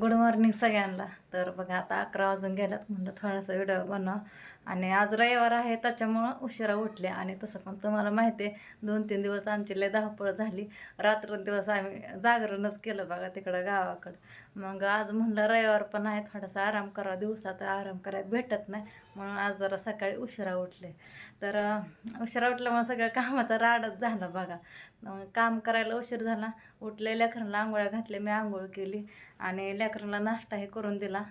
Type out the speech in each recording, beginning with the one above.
Good morning सगळ्यांना. तर बघा आता अकरा वाजून गेल्यात म्हणलं थोडासा व्हिडिओ बनवा. आणि आज रविवार आहे त्याच्यामुळं उशिरा उठले. आणि तसं पण तुम्हाला माहिती आहे दोन तीन दिवस आमची लय धावपळ झाली. रात्रंदिवस आम्ही जागरणच केलं बघा तिकडं गावाकडं. मग आज म्हणलं रविवार पण आहे थोडासा आराम करा. दिवसात आराम करायला भेटत नाही. म्हणून आज जरा सकाळी उशिरा उठले. तर उशिरा उठल्यामुळे सगळं कामाचा राडच झाला बघा. काम करायला उशीर झाला. उठले लेकरांना आंघोळ्या घातले मी आंघोळ केली आणि लेकरांना नाश्ता हे करून दिला.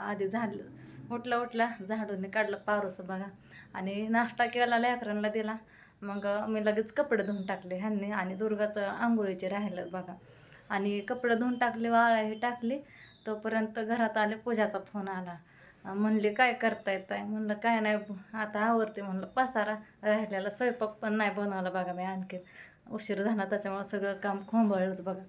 आधी झालं उठला उठला झाडून काढलं पारोसं बघा. आणि नाश्ता केला लेकरांना दिला. मग मी लगेच कपडे धुवून टाकले ह्यांनी आणि दुर्गाचं आंघोळीचे राहिलं बघा. आणि कपडे धुवून टाकले वाळाही टाकली. तोपर्यंत घरात आले पूजाचा फोन आला. म्हणले काय करता येत आहे म्हणलं काय नाही आता आवडते म्हणलं पसारा राहिलेला स्वयंपाक पण नाही बनवला बघा मी आणखी उशीर झाला त्याच्यामुळं सगळं काम खोंबळलंच बघा.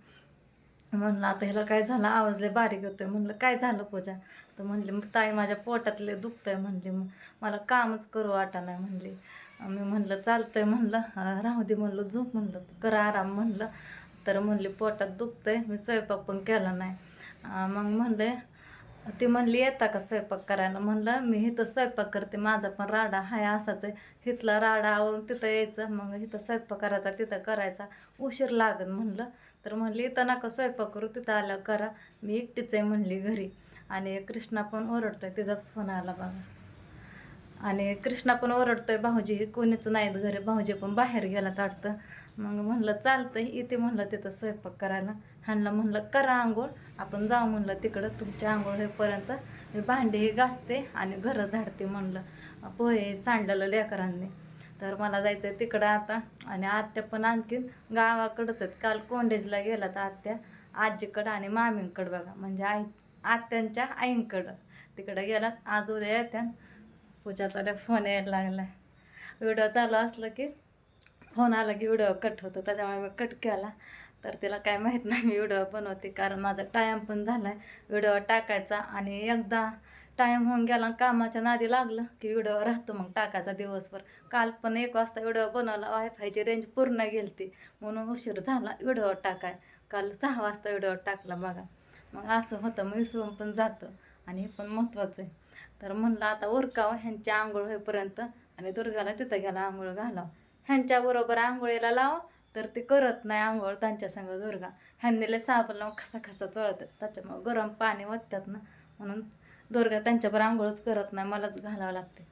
म्हणलं आता ह्याला काय झालं? आवाज लय बारीक आहे म्हणलं काय झालं पूजा? तर म्हणली मग ताई माझ्या पोटातले दुखतंय. म्हणली मग मला कामच करू वाटा नाही. म्हणली. मी म्हणलं चालतंय. म्हणलं राहू दे. म्हणलं झोप. म्हणलं कर आराम. म्हणलं. तर म्हणली पोटात दुखतंय. मी स्वयंपाक पण केला नाही. मग म्हणले ती म्हणली येता का स्वयंपाक करायला? म्हणलं मी इथं स्वयंपाक करते माझा पण राडा हाय असाच आहे. इथला राडा आवरून तिथं यायचं मग इथं स्वयंपाक करायचा तिथं करायचा. उशीर लागत म्हणलं. तर म्हणली इथं नका स्वयंपाक करू तिथं आलं करा. मी एकटीच आहे म्हणली घरी. आणि कृष्णा पण ओरडतोय तिचाच फोन आला बघा. आणि कृष्णा पण ओरडतोय भाऊजी कोणीच नाहीत घरी भाऊजी पण बाहेर गेला वाटतं. मग म्हणलं चालतंय. इथे म्हणलं तिथं स्वयंपाक करायला ह्यांना म्हणलं करा आंघोळ. आपण जाऊ म्हणलं तिकडं तुमच्या आंघोळ होईपर्यंत मी भांडीही घासते आणि घरं झाडते म्हणलं. पोहे सांडलं लेकरांनी. तर मला जायचं आहे तिकडं आता. आणि आत्या पण आणखीन गावाकडंच आहेत. काल कोंडेजला गेला तर आत्या. आजीकडं आणि मामींकडं बघा. म्हणजे आई आत्यांच्या आईंकडं. तिकडं गेलात आज उद्या येत्या पूजाचा फोन यायला लागला व्हिडिओ चालू असलं की फोन आला की व्हिडिओ कट होतो त्याच्यामुळे मी कट केला. तर तिला काय माहीत नाही मी व्हिडिओ बनवते कारण माझा टाईम पण झाला आहे व्हिडिओ टाकायचा आणि एकदा टाईम होऊन गेला कामाच्या नादी लागलं की व्हिडिओ राहतो मग टाकायचा दिवसभर. काल पण एक वाजता व्हिडिओ बनवला वायफायची रेंज पूर्ण गेलती. म्हणून उशीर झाला व्हिडिओ टाकाय. काल सहा वाजता व्हिडिओ टाकला बघा. मग असं होतं मग विसरून पण जातं आणि हे पण महत्त्वाचं आहे. तर म्हणलं आता उरकावं ह्यांची आंघोळ होईपर्यंत आणि दुर्गाला तिथं गेला आंघोळ घालावं. ह्यांच्याबरोबर आंघोळीला लाव. तर ते करत नाही आंघोळ त्यांच्या संग दुर्गा. ह्यांनी लय साबण लावून खसा खसा चळतात त्याच्यामुळं गरम पाणी वत्तात ना. म्हणून दुर्गा त्यांच्याबरोबर आंघोळच करत नाही. मलाच घालावं लागते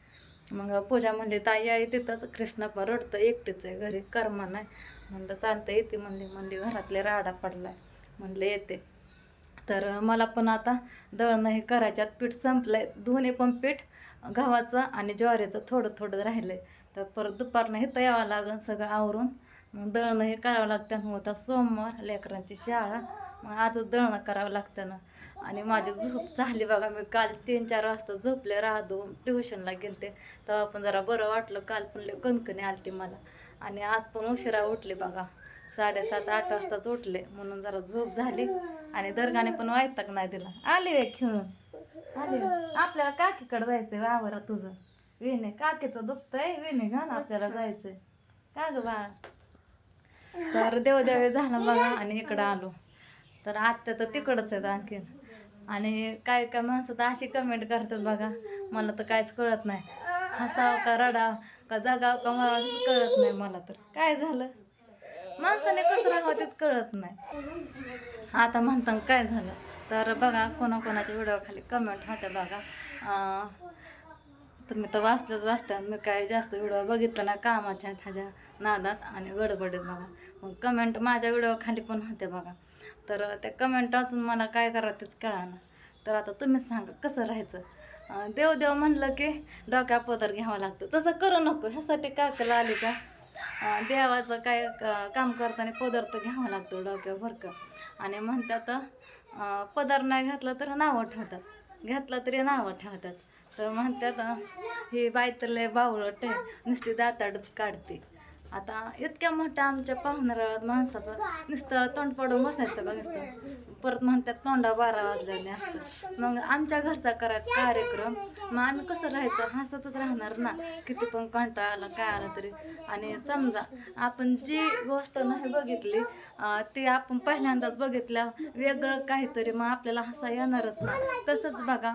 मग पूजा म्हणली ताई आई तिथंच कृष्णा पण रडतं एकटीच आहे घरी. कर्मा नाही. म्हणलं चालतं येते म्हणली. म्हणली घरातले राडा पडलाय. म्हणलं येते. तर मला पण आता दळणं हे करायच्यात. पीठ संपलंय. दोन्ही पण पीठ गव्हाचं आणि ज्वारीचं थोडं थोडं राहिलं आहे तर परत दुपारनं हे यावं लागेल सगळं आवरून. मग दळणं हे करावं लागतं मग आता सोमवार लेकरांची शाळा. मग आजच दळणं करावं लागतं ना आणि माझी झोप झाली बघा. मी काल तीन चार वाजता झोपले. राहतो ट्युशनला गेलते. तेव्हा पण जरा बरं वाटलं. काल पण लय कणकणी आलती मला. आणि आज पण उशिरा उठले बघा. साडेसात आठ वाजताच उठले. म्हणून जरा झोप झाली. आणि दर्गाने पण वायताक नाही दिला. आले वे खेळून. आले आपल्याला काकीकडे जायचं वावरा तुझं. विने काकीचं दुखतंय विने घाण आपल्याला जायचंय. का ग बाळा? तर देवदेवे झाला बघा आणि इकडं आलो. तर आत्या तर तिकडंच आहेत आणखीन. आणि काय काय माणसं तर अशी कमेंट करतात बघा. मला तर काहीच कळत नाही. हसावं का रडाव का जगाव का मला कळत नाही मला तर. काय झालं? माणसाने कसं राहावं तेच कळत नाही. आता म्हणता काय झालं? तर बघा कोणाकोणाच्या व्हिडिओ खाली कमेंट होत्या बघा. तुम्ही तर वाचलंच वाचता मी काय जास्त व्हिडिओ बघितलं ना कामाच्या ह्याच्या नादात आणि गडबडीत बघा. मग कमेंट माझ्या व्हिडिओ खाली पण होते बघा. तर त्या कमेंट वाचून मला काय करावं तेच कळाना. तर आता तुम्हीच सांगा कसं राहायचं? देव देव म्हणलं की डोक्या पदर घ्यावं लागतं. तसं करू नको. ह्यासाठी काकला आली का? देवाचं काय काम करताना पदर तर घ्यावा लागतो डोक्यावर का? आणि म्हणतात अं, पदर नाही घातला तर नावं ठेवतात. घातला तरी नावं ठेवतात. तर म्हणतात हे बाय तर लय बावळट आहे. नुसती दाताडच काढते. आता इतक्या मोठ्या आमच्या पाहुणाऱ्या माणसाचं नुसतं तोंड पडून बसायचं का नुसतं. परत म्हणतात तोंडा बारा वाजल्याने असतात मग आमच्या घरचा करायचा कार्यक्रम. मग आम्ही कसं राहायचं हसतच राहणार ना. किती पण कंटाळा आला काय आला तरी. आणि समजा आपण जी गोष्ट नाही बघितली ती आपण पहिल्यांदाच बघितल्या वेगळं काहीतरी मग आपल्याला हसा येणारच ना. तसंच बघा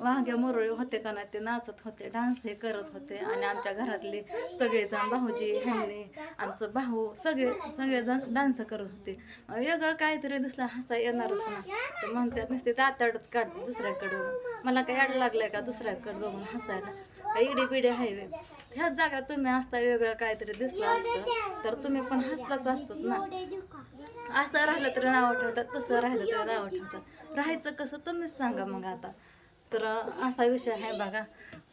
वाघ्या मुरळी होते का नाही ते नाचत होते डान्स हे करत होते. आणि आमच्या घरातले सगळेजण भाऊजी ह्यांनी आमचं भाऊ सगळे सगळेजण डान्स करत होते. वेगळं काहीतरी दिसलं हसा येणारच ना तर म्हणतात नुसते आताडच काढते दुसऱ्याकडं मला काय अड लागलंय का दुसऱ्याकडे बघून हसायला? काय इडी पिढी आहे ह्याच जागा तुम्ही असता वेगळं काहीतरी दिसलं असतं. तर तुम्ही पण हसलाच असतात ना. असं राहिलं तरी नावं ठेवतात तसं राहिलं तरी नावं ठेवतात. राहायचं कसं तुम्हीच सांगा मग आता. तर असा विषय आहे बघा.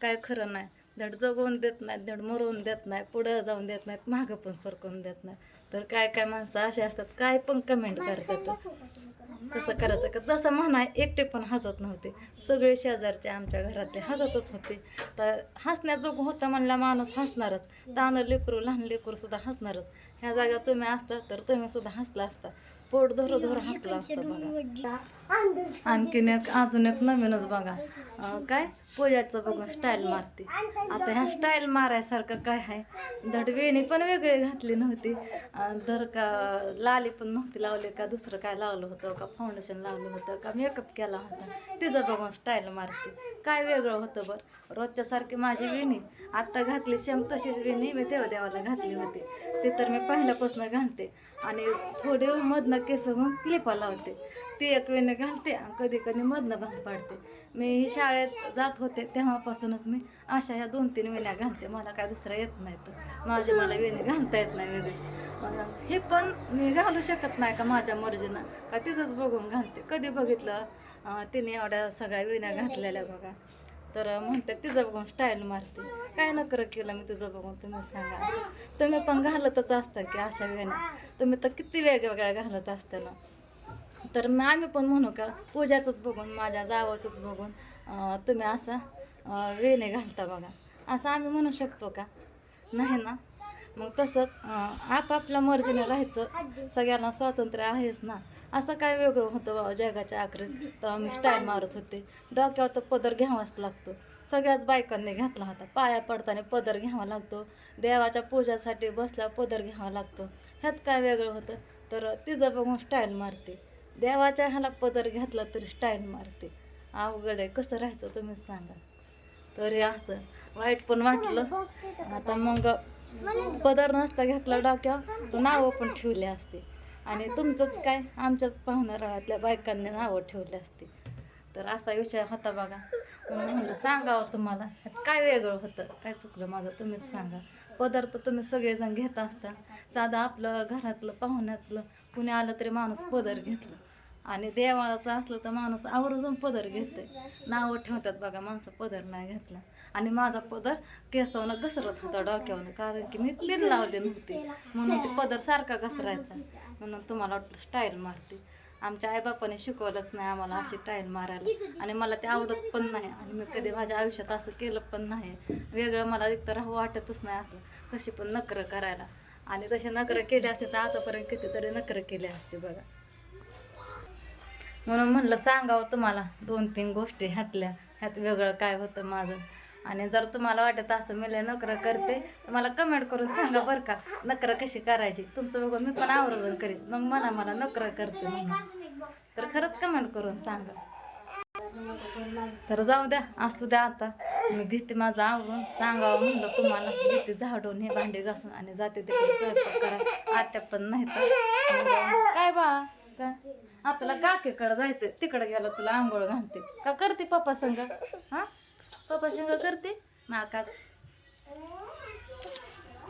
काय खरं नाही. धड जगवून देत नाहीत धड मरवून देत नाही पुढं जाऊन देत नाहीत मागं पण सरकवून देत नाही तर काय काय माणसं असे असतात काय पण कमेंट करतात. कसं करायचं का? तसं म्हणा एकटे पण हसत नव्हते. सगळे शेजारचे आमच्या घरातले हसतच होते. तर हसण्याजोग होतं म्हणला माणूस हसणारच. तानं लेकरू लहान लेकरू सुद्धा हसणारच. ह्या जागा तुम्ही असता तर तुम्ही सुद्धा हसला असता. पोट धरू धरू हसला असता बघा. आणखीन एक अजून एक नवीनच बघा. काय? पूजाचं बघून स्टाईल मारते. आता ह्या स्टाईल मारायसारखं काय आहे? दडवेणी पण वेगळी घातली नव्हती. दर का लाली पण नव्हती लावली का दुसरं काय लावलं होतं का? फाउंडेशन लावलं होतं का? मेकअप केला होता. तिचं बघून स्टाईल मारते. काय वेगळं होतं बरं? रोजच्यासारखी माझी वेणी. आत्ता घातली शेम तशीच वेणी मी तेव्हा देवाला घातली होती. ते तर मी पहिल्यापासून घालते. आणि थोडे मधनं केस घेऊन क्लिपा लावते. ती एक वेणी घालते आणि कधी कधी मधनं भाग पाडते. मी ही शाळेत जात होते तेव्हापासूनच मी अशा ह्या दोन तीन वेण्या घालते. मला काय दुसऱ्या येत नाही तर. माझी मला वेणी घालता येत नाही वेगळी मग हे पण मी घालू शकत नाही का माझ्या मर्जीनं? का तिचंच बघून घालते. कधी बघितलं तिने एवढ्या सगळ्या वेण्या घातलेल्या बघा. तर म्हणतात तिचं बघून स्टाईल मारते. काय नकर केलं मी तुझं बघून? तुम्ही सांगा. तुम्ही पण घालतच असता की अशा वेळेने तुम्ही तर किती वेगवेगळ्या घालत असता ना. तर मग आम्ही पण म्हणू का पूजाचंच बघून माझ्या जावाचंच बघून तुम्ही असा वेणे घालता बघा. असं आम्ही म्हणू शकतो का? नाही ना? मग तसंच आपापल्या मर्जीने राहायचं. सगळ्यांना स्वातंत्र्य आहेच ना. असं काय वेगळं होतं बाबा जगाच्या आखरीत? तर आम्ही स्टाईल मारत होते. डोक्यावर तर पदर घ्यावाच लागतो. सगळ्याच बायकांनी घातला होता. पाया पडताना पदर घ्यावा लागतो. देवाच्या पूजासाठी बसल्या पदर घ्यावा लागतो. ह्यात काय वेगळं होतं? तर तिचं बघून स्टाईल मारते. देवाच्या ह्याला पदर घातला तरी स्टाईल मारते. अवघड आहे. कसं राहायचं तुम्हीच सांगा. तरी असं. वाईट पण वाटलं. आता मग पदर नसता घेतला डोक्यावर तर नावं पण ठेवले असते. आणि तुमचंच काय? आमच्याच पाहुणाऱ्यातल्या बायकांनी नावं ठेवली असते. तर असा विषय होता बघा. म्हणून म्हणलं सांगावं तुम्हाला. काय वेगळं होतं? काय चुकलं माझं? तुम्हीच सांगा. पदार्थ तुम्ही सगळेजण घेत असता. साधं आपलं घरातलं पाहुण्यातलं कुणी आलं तरी माणूस पदर घेतलं. आणि देवाचं असलं तर माणूस आवर्जून पदर घेते नावं ठेवतात बघा माणसं पदर नाही घेतला. आणि माझा पदर केसावनं घसरत होता डोक्यावनं कारण की मी पिन लावले नव्हती. म्हणून ते पदर सारखा घसरायचा. म्हणून तुम्हाला वाटलं स्टाईल मारते. आमच्या आईबापाने शिकवलंच नाही आम्हाला अशी टाईल मारायला. आणि मला ते आवडत पण नाही. आणि मी कधी माझ्या आयुष्यात असं केलं पण नाही. वेगळं मला एकतर राहू वाटतच नाही असलं. तशी पण नखरं करायला. आणि तसे नखरं केले असते तर आतापर्यंत कितीतरी नखरं केले असते बघा. म्हणून म्हणलं सांगावं तुम्हाला. दोन तीन गोष्टी ह्यातल्या ह्यात वेगळं काय होतं माझं. आणि जर तुम्हाला वाटत असं मी लय नकरं करते तर मला कमेंट करून सांगा बरं का नकरं कशी करायची? तुमचं बघून मी पण आवर्जून करीन. मग म्हणा मला नकरं करते म्हणून. तर खरंच कमेंट करून सांगा. तर जाऊ द्या असू द्या आता. मी घेते माझं आवरून सांगावं म्हणलं तुम्हाला. घेते झाडून हे भांडे घासून आणि जाते तिकडे करा आत्या पण नाही तर काय बा का? तुला काकेकडे जायचं तिकडे गेलं तुला आंघोळ घालते. का करते पप्पा संग? हा? पप्पा संग करते? माकाड